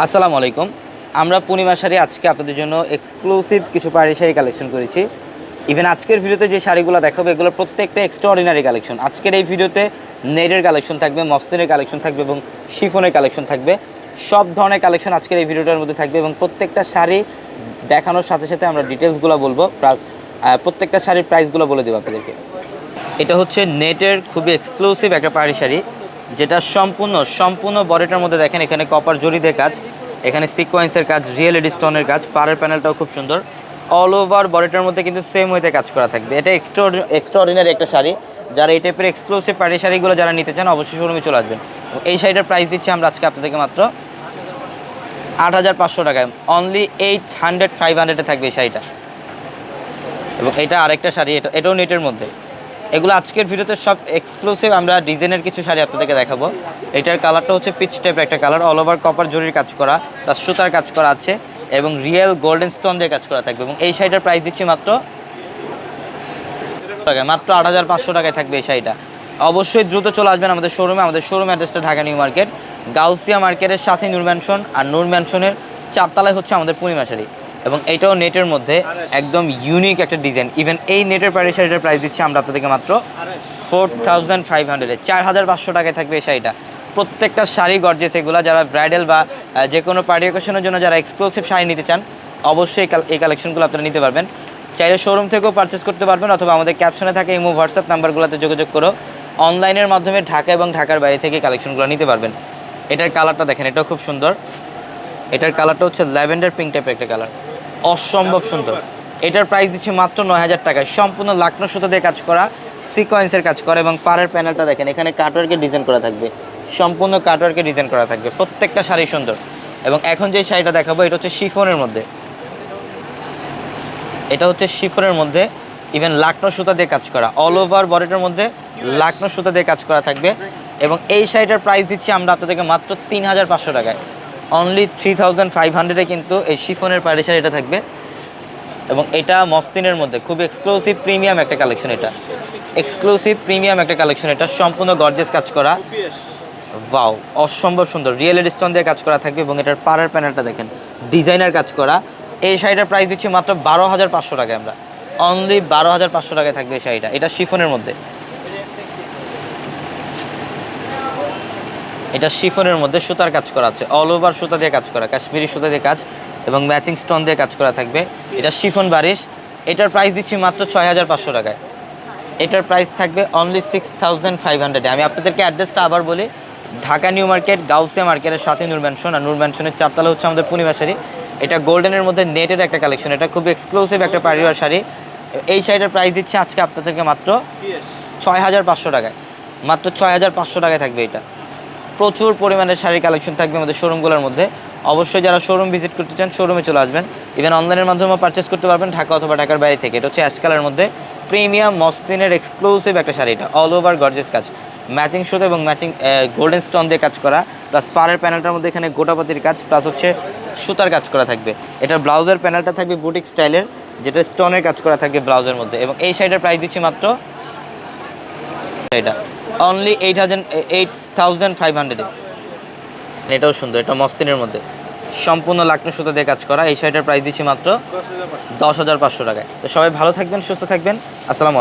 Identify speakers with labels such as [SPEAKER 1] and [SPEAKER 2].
[SPEAKER 1] আসসালামু আলাইকুম। আমরা পূর্ণিমা শাড়ি আজকে আপনাদের জন্য এক্সক্লুসিভ কিছু পাড়ি শাড়ি কালেকশন করেছি। ইভেন আজকের ভিডিওতে যে শাড়িগুলো দেখাবো, এগুলো প্রত্যেকটা এক্সট্রাঅর্ডিনারি কালেকশন আজকের এই ভিডিওতে নেটের কালেকশন থাকবে মস্তিনের কালেকশন থাকবে এবং শিফনের কালেকশন থাকবে। সব ধরনের কালেকশন আজকের এই ভিডিওটার মধ্যে থাকবে এবং প্রত্যেকটা শাড়ি দেখানোর সাথে সাথে আমরা ডিটেলসগুলো বলব। প্লাস প্রত্যেকটা শাড়ির প্রাইসগুলো বলে দেবো আপনাদেরকে। এটা হচ্ছে নেটের খুবই এক্সক্লুসিভ একটা পাড়ি শাড়ি। যেটা সম্পূর্ণ সম্পূর্ণ বডিটার মধ্যে দেখেন, এখানে কপার জরি দিয়ে কাজ, এখানে সিকোয়েন্সের কাজ রিয়েল এডি স্টোনের কাজ, পাড়ের প্যানেলটাও খুব সুন্দর। অল ওভার বডিটার মধ্যে কিন্তু সেম ওয়েতে কাজ করা থাকবে। এটা এক্সট্রা এক্সট্রাঅর্ডিনারি একটা শাড়ি। যারা এই টাইপের এক্সক্লুসিভ পাড়ি শাড়িগুলো যারা নিতে চান, অবশ্যই শোরুমে চলে আসবেন। এই শাড়িটার প্রাইস দিচ্ছি আমরা আজকে আপনাদেরকে মাত্র আট হাজার পাঁচশো টাকায়। অনলি এইট হান্ড্রেড ফাইভ হান্ড্রেডে থাকবে এই শাড়িটা। এবং এটা আরেকটা শাড়ি, এটা এটাও নেটের মধ্যে। এগুলো আজকের ভিডিওতে সব এক্সক্লুসিভ আমরা ডিজাইনের কিছু শাড়ি আপনাদেরকে দেখাবো। এটার কালারটা হচ্ছে পিচ টাইপের একটা কালার অল ওভার কপার জরির কাজ করা প্লাস সুতার কাজ করা আছে, এবং রিয়েল গোল্ডেন স্টোন দিয়ে কাজ করা থাকবে, এবং এই শাড়িটার প্রাইস দিচ্ছি মাত্র টাকায়, মাত্র আট হাজার পাঁচশো টাকায় থাকবে এই শাড়িটা। অবশ্যই দ্রুত চলে আসবেন আমাদের শোরুমে আমাদের শোরুম অ্যাড্রেসটা ঢাকা নিউ মার্কেট, গাউসিয়া মার্কেটের সাথে নূর ম্যানশন আর নূর ম্যানশনের চারতলায় হচ্ছে আমাদের পূর্ণিমা শাড়ি। এবং এটাও নেটের মধ্যে একদম ইউনিক একটা ডিজাইন ইভেন এই নেটের প্রাইস শাড়িটার প্রাইস দিচ্ছি আমরা আপনাদেরকে মাত্র ফোর থাউজেন্ড ফাইভ হান্ড্রেডে চার হাজার পাঁচশো টাকায় থাকবে এই শাড়িটা। প্রত্যেকটা শাড়ি গর্জেস এগুলো যারা ব্রাইডাল বা যে কোনো পার্টি অকেশনের জন্য যারা এক্সক্লুসিভ শাড়ি নিতে চান, অবশ্যই এই কালেকশনগুলো আপনারা নিতে পারবেন। চাইলে শোরুম থেকেও পারচেস করতে পারবেন অথবা আমাদের ক্যাপশনে থাকে ইমো হোয়াটসঅ্যাপ নাম্বারগুলোতে যোগাযোগ করো অনলাইনের মাধ্যমে ঢাকা এবং ঢাকার বাইরে থেকে কালেকশনগুলো নিতে পারবেন। এটার কালারটা দেখেন, এটাও খুব সুন্দর। এটার কালারটা হচ্ছে ল্যাভেন্ডার পিঙ্ক টাইপের একটা কালার অসম্ভব সুন্দর। এটার প্রাইস দিচ্ছি মাত্র নয় হাজার টাকায়। সম্পূর্ণ লাকনো সুতো দিয়ে কাজ করা সিকোয়েন্সের কাজ করা এবং পাড়ের প্যানেলটা দেখেন, এখানে কাটওয়ার্কের ডিজাইন করা থাকবে। সম্পূর্ণ কাটওয়ার্কের ডিজাইন করা থাকবে। প্রত্যেকটা শাড়ি সুন্দর। এবং এখন যে শাড়িটা দেখাবো, এটা হচ্ছে শিফনের মধ্যে। এটা হচ্ছে শিফনের মধ্যে ইভেন লাকনো সুতা দিয়ে কাজ করা। অল ওভার বডিটার মধ্যে লাকনো সুতা দিয়ে কাজ করা থাকবে। এবং এই শাড়িটার প্রাইস দিচ্ছি আমরা আপনাদেরকে মাত্র তিন হাজার পাঁচশো টাকায়। অনলি থ্রি থাউজেন্ড ফাইভ হান্ড্রেডে কিন্তু এই শিফনের পাড়ি শাড়িটা থাকবে। এবং এটা মস্তিনের মধ্যে, খুব এক্সক্লুসিভ প্রিমিয়াম একটা কালেকশন এটা। এক্সক্লুসিভ প্রিমিয়াম একটা কালেকশন এটা, সম্পূর্ণ গর্জেস কাজ করা। ওয়াও অসম্ভব সুন্দর। রিয়েল স্টোন দিয়ে কাজ করা থাকবে এবং এটার পাড়ের প্যানেলটা দেখেন ডিজাইনার কাজ করা। এই শাড়িটার প্রাইস দিচ্ছি মাত্র বারো হাজার পাঁচশো টাকায় আমরা। অনলি বারো হাজার পাঁচশো টাকায় থাকবে এই শাড়িটা। এটা শিফনের মধ্যে। এটা শিফনের মধ্যে সুতার কাজ করা আছে। অল ওভার সুতা দিয়ে কাজ করা কাশ্মীরি সুতা দিয়ে কাজ এবং ম্যাচিং স্টোন দিয়ে কাজ করা থাকবে। এটা শিফন বারিশ। এটার প্রাইস দিচ্ছি মাত্র ছয় হাজার পাঁচশো টাকায়। এটার প্রাইস থাকবে অনলি সিক্স থাউজেন্ড ফাইভ হান্ড্রেডে আমি আপনাদেরকে অ্যাড্রেসটা আবার বলি। ঢাকা নিউ মার্কেট গাউসিয়া মার্কেটের সাথে নূর ম্যানশন আর নূর ম্যানশনের চারতলা হচ্ছে আমাদের পূর্ণিমা শাড়ি এটা গোল্ডেনের মধ্যে নেটের একটা কালেকশন এটা খুব এক্সক্লুসিভ একটা পারিবার শাড়ি। এই শাড়িটার প্রাইস দিচ্ছে আজকে আপনাদেরকে মাত্র ছয় হাজার পাঁচশো টাকায়। মাত্র ছয় হাজার পাঁচশো টাকায় থাকবে এটা। প্রচুর পরিমাণে শাড়ির কালেকশন থাকবে আমাদের শোরুমগুলোর মধ্যে। অবশ্যই যারা শোরুম ভিজিট করতে চান শোরুমে চলে আসবেন। ইভেন অনলাইনের মাধ্যমে পারচেস করতে পারবেন ঢাকা অথবা ঢাকার বাইরে থেকে। এটা হচ্ছে অ্যাশ কালারের মধ্যে প্রিমিয়াম মসলিনের এক্সক্লুসিভ একটা শাড়ি। এটা অল ওভার গর্জেস কাজ। ম্যাচিং সুতো এবং ম্যাচিং গোল্ডেন স্টোন দিয়ে কাজ করা। প্লাস পাড়ের প্যানেলটার মধ্যে এখানে গোটাপাতির কাজ প্লাস হচ্ছে সুতার কাজ করা থাকবে। এটার ব্লাউজের প্যানেলটা থাকবে বুটিক স্টাইলের যেটা স্টোনের কাজ করা থাকবে ব্লাউজের মধ্যে। এবং এই শাড়িটার প্রাইস দিচ্ছি মাত্র, এটা। অনলি এইট হাজার এইট থাউজেন্ড ফাইভ হান্ড্রেডে এটাও সুন্দর এটা মস্তিনের মধ্যে। সম্পূর্ণ লাকনো সুতো দিয়ে কাজ করা। এই শাড়িটার প্রাইস দিচ্ছি মাত্র দশ হাজার পাঁচশো টাকায়। তো সবাই ভালো থাকবেন সুস্থ থাকবেন। আসসালামু